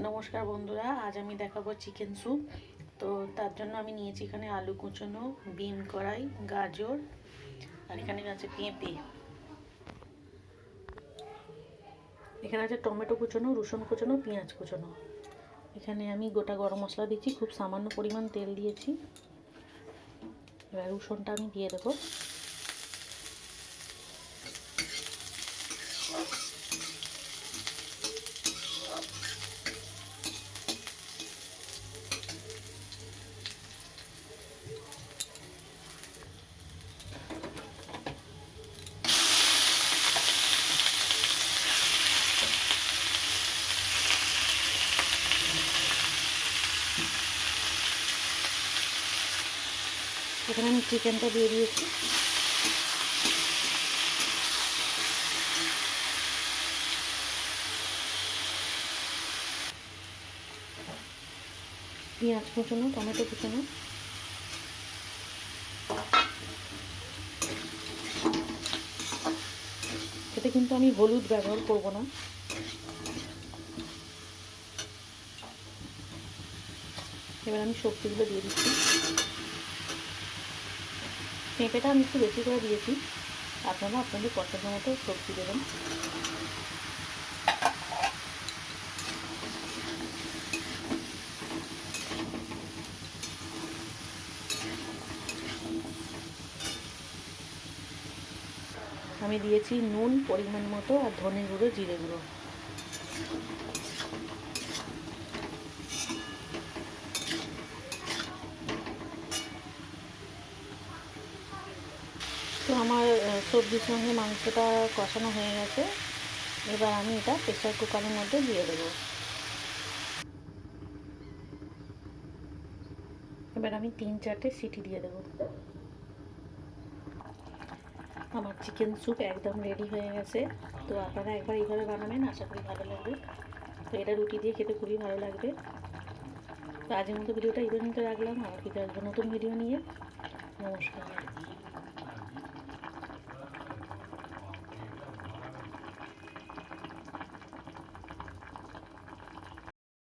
নমস্কার বন্ধুরা, আজ আমি দেখাবো চিকেন স্যুপ তো তার জন্য আমি নিয়েছি এখানে আলু কুচনো, বিন কড়াই, গাজর, আর এখানে আছে পেঁপে। এখানে আছে টমেটো কুচনো, রসুন কুচনো, পেঁয়াজ কুচনো। এখানে আমি গোটা গরম মশলা দিচ্ছি, খুব সামান্য পরিমাণ তেল দিয়েছি। এবার রসুনটা আমি দিয়ে দেবো। এখানে আমি চিকেনটা দিয়ে দিয়েছি। পেঁয়াজ কুচোনো, টমেটো কুচোনো। এতে কিন্তু আমি হলুদ ব্যবহার করব না। এবার আমি সবজিগুলো দিয়ে দিচ্ছি। পেঁপেটা আমি একটু বেশি করে দিয়েছি। আপনারা আপনাদের পছন্দ মতো সবজি দেবেন। আমি দিয়েছি নুন, পরিমাণ মতো, আর ধনে গুঁড়ো, জিরে গুঁড়ো। তো আমার সবজির সঙ্গে মাংসটা কষানো হয়ে গেছে। এবার আমি এটা প্রেশার কুকারের মধ্যে দিয়ে দেবো। এবার আমি তিন চারটে সিটি দিয়ে দেবো। আমার চিকেন স্যুপ একদম রেডি হয়ে গেছে। তো আপনারা একবার এইভাবে বানাবেন, আশা করি ভালো লাগবে। তো এটা রুটি দিয়ে খেতে খুবই ভালো লাগবে। তো আজের মতো ভিডিওটা এই পর্যন্ত রাখলাম। আবার ফিরে আসব নতুন ভিডিও নিয়ে। নমস্কার।